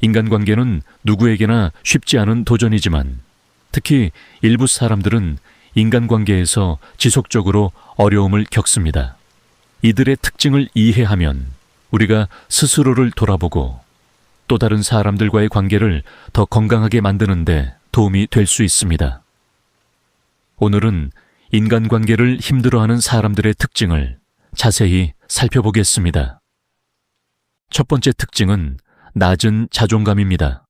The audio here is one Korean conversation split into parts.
인간관계는 누구에게나 쉽지 않은 도전이지만 특히 일부 사람들은 인간관계에서 지속적으로 어려움을 겪습니다. 이들의 특징을 이해하면 우리가 스스로를 돌아보고 또 다른 사람들과의 관계를 더 건강하게 만드는데 도움이 될 수 있습니다. 오늘은 인간관계를 힘들어하는 사람들의 특징을 자세히 살펴보겠습니다. 첫 번째 특징은 낮은 자존감입니다.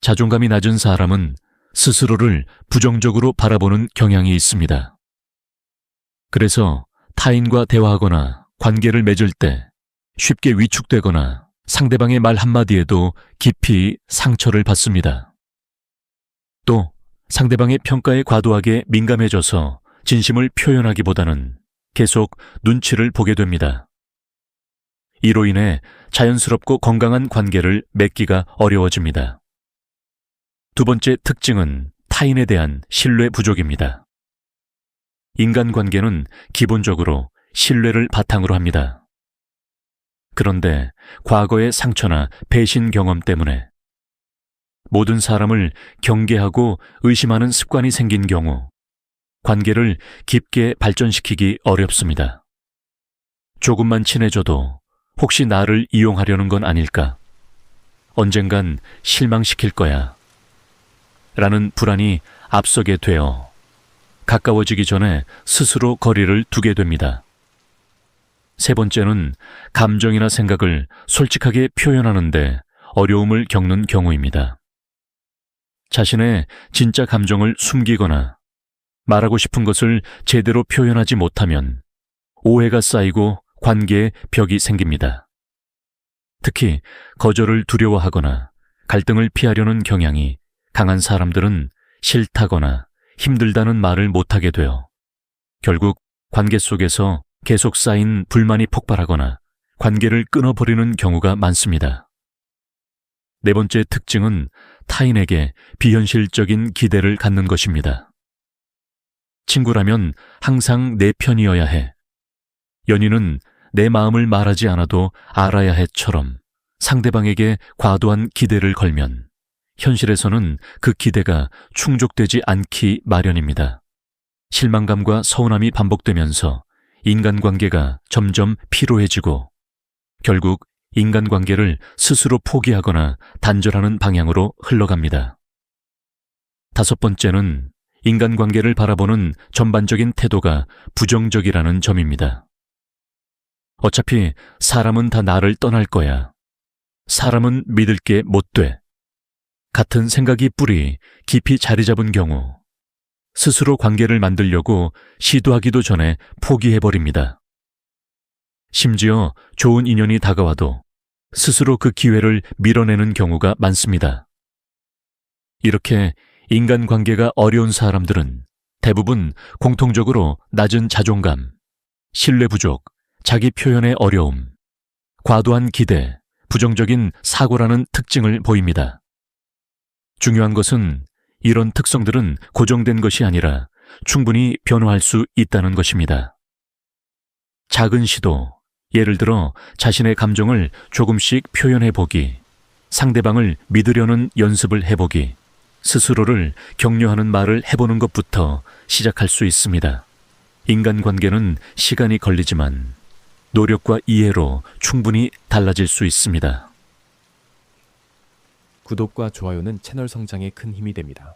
자존감이 낮은 사람은 스스로를 부정적으로 바라보는 경향이 있습니다. 그래서 타인과 대화하거나 관계를 맺을 때 쉽게 위축되거나 상대방의 말 한마디에도 깊이 상처를 받습니다. 또 상대방의 평가에 과도하게 민감해져서 진심을 표현하기보다는 계속 눈치를 보게 됩니다. 이로 인해 자연스럽고 건강한 관계를 맺기가 어려워집니다. 두 번째 특징은 타인에 대한 신뢰 부족입니다. 인간관계는 기본적으로 신뢰를 바탕으로 합니다. 그런데 과거의 상처나 배신 경험 때문에 모든 사람을 경계하고 의심하는 습관이 생긴 경우 관계를 깊게 발전시키기 어렵습니다. 조금만 친해져도 혹시 나를 이용하려는 건 아닐까? 언젠간 실망시킬 거야. 라는 불안이 앞서게 되어 가까워지기 전에 스스로 거리를 두게 됩니다. 세 번째는 감정이나 생각을 솔직하게 표현하는데 어려움을 겪는 경우입니다. 자신의 진짜 감정을 숨기거나 말하고 싶은 것을 제대로 표현하지 못하면 오해가 쌓이고 관계에 벽이 생깁니다. 특히 거절을 두려워하거나 갈등을 피하려는 경향이 강한 사람들은 싫다거나 힘들다는 말을 못하게 되어 결국 관계 속에서 계속 쌓인 불만이 폭발하거나 관계를 끊어버리는 경우가 많습니다. 네 번째 특징은 타인에게 비현실적인 기대를 갖는 것입니다. 친구라면 항상 내 편이어야 해. 연인은 내 마음을 말하지 않아도 알아야 해처럼 상대방에게 과도한 기대를 걸면 현실에서는 그 기대가 충족되지 않기 마련입니다. 실망감과 서운함이 반복되면서 인간관계가 점점 피로해지고 결국 인간관계를 스스로 포기하거나 단절하는 방향으로 흘러갑니다. 다섯 번째는 인간관계를 바라보는 전반적인 태도가 부정적이라는 점입니다. 어차피 사람은 다 나를 떠날 거야. 사람은 믿을 게 못 돼. 같은 생각이 뿌리 깊이 자리 잡은 경우 스스로 관계를 만들려고 시도하기도 전에 포기해버립니다. 심지어 좋은 인연이 다가와도 스스로 그 기회를 밀어내는 경우가 많습니다. 이렇게 인간 관계가 어려운 사람들은 대부분 공통적으로 낮은 자존감, 신뢰 부족, 자기 표현의 어려움, 과도한 기대, 부정적인 사고라는 특징을 보입니다. 중요한 것은 이런 특성들은 고정된 것이 아니라 충분히 변화할 수 있다는 것입니다. 작은 시도, 예를 들어 자신의 감정을 조금씩 표현해 보기, 상대방을 믿으려는 연습을 해보기, 스스로를 격려하는 말을 해보는 것부터 시작할 수 있습니다. 인간관계는 시간이 걸리지만 노력과 이해로 충분히 달라질 수 있습니다. 구독과 좋아요는 채널 성장에 큰 힘이 됩니다.